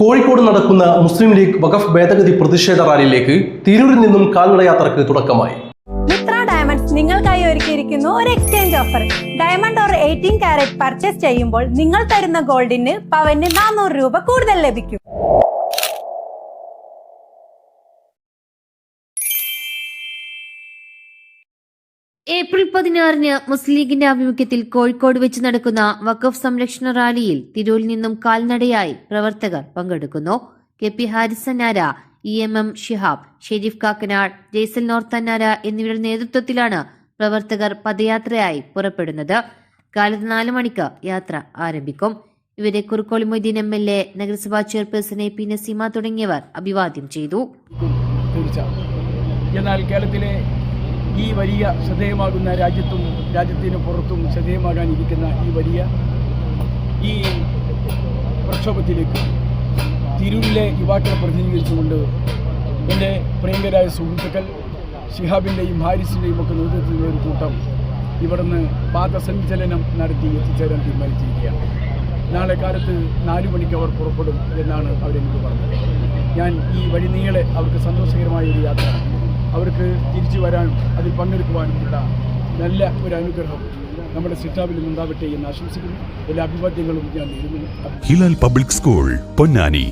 കോഴിക്കോട് നടക്കുന്ന മുസ്ലിം ലീഗ് വഖഫ് ഭേദഗതി പ്രതിഷേധ റാലിയിലേക്ക് തിരൂരിൽ നിന്നും കാൽനടയാത്രക്ക് തുടക്കമായി. ഡയമണ്ട്സ് നിങ്ങൾക്കായി ഒരുക്കിയിരിക്കുന്നു ഒരു exchange offer diamond or eighteen carat purchase ചെയ്യുമ്പോൾ നിങ്ങൾ തരുന്ന ഗോൾഡിന് പവന് നാനൂറ് രൂപ കൂടുതൽ ലഭിക്കും. ഏപ്രിൽ പതിനാറിന് മുസ്ലിം ലീഗിന്റെ ആഭിമുഖ്യത്തിൽ കോഴിക്കോട് വെച്ച് നടക്കുന്ന വഖഫ് സംരക്ഷണ റാലിയിൽ തിരൂരിൽ നിന്നും കാൽനടയായി പ്രവർത്തകർ പങ്കെടുക്കുന്നു. K P ഹാരിസന്നാര E M M Shihab Sharif Kakkanad northern നോർത്തന്നാര എന്നിവരുടെ നേതൃത്വത്തിലാണ് പ്രവർത്തകർ പദയാത്രയായി പുറപ്പെടുന്നത്. കാലത്ത് നാല് മണിക്ക് യാത്ര ആരംഭിക്കും. ഇവരെ Kurukkoli Moideen M L A നഗരസഭാ ചെയർപേഴ്സൺ എ പി നസീമ തുടങ്ങിയവർ അഭിവാദ്യം ചെയ്തു. എന്നാൽ കേരളത്തിലെ ഈ വലിയ ശ്രദ്ധേയമാകുന്ന രാജ്യത്തും രാജ്യത്തിന് പുറത്തും ശ്രദ്ധേയമാകാനിരിക്കുന്ന ഈ വലിയ ഈ പ്രക്ഷോഭത്തിലേക്ക് തിരൂരിലെ യുവാക്കളെ പ്രതിനിധീകരിച്ചുകൊണ്ട് എന്റെ പ്രിയങ്കരായ സുഹൃത്തുക്കൾ ഷിഹാബിന്റെയും ഹാരിസിന്റെയും ഒക്കെ നേതൃത്വത്തിലുള്ള ഒരു കൂട്ടം ഇവിടുന്ന് പാദസഞ്ചലനം നടത്തി എത്തിച്ചേരാൻ തീരുമാനിച്ചിരിക്കുകയാണ്. നാളെ കാലത്ത് നാലു മണിക്ക് അവർ പുറപ്പെടും എന്നാണ് അവരെന്നോട് പറഞ്ഞത്. ഞാൻ ഈ വഴി നീളെ അവർക്ക് സന്തോഷകരമായ ഒരു യാത്ര അവർക്ക് തിരിച്ചു വരാനും അതിൽ പങ്കെടുക്കുവാനുമുള്ള നല്ല ഒരു അനുഗ്രഹം നമ്മുടെ സിറ്റാബിൽ നിന്നുണ്ടാവട്ടെ എന്ന് ആശംസിക്കുന്നു. എല്ലാ അഭിവാദ്യങ്ങളും ഞാൻ നേരുന്നു. Hilal public school Ponnani.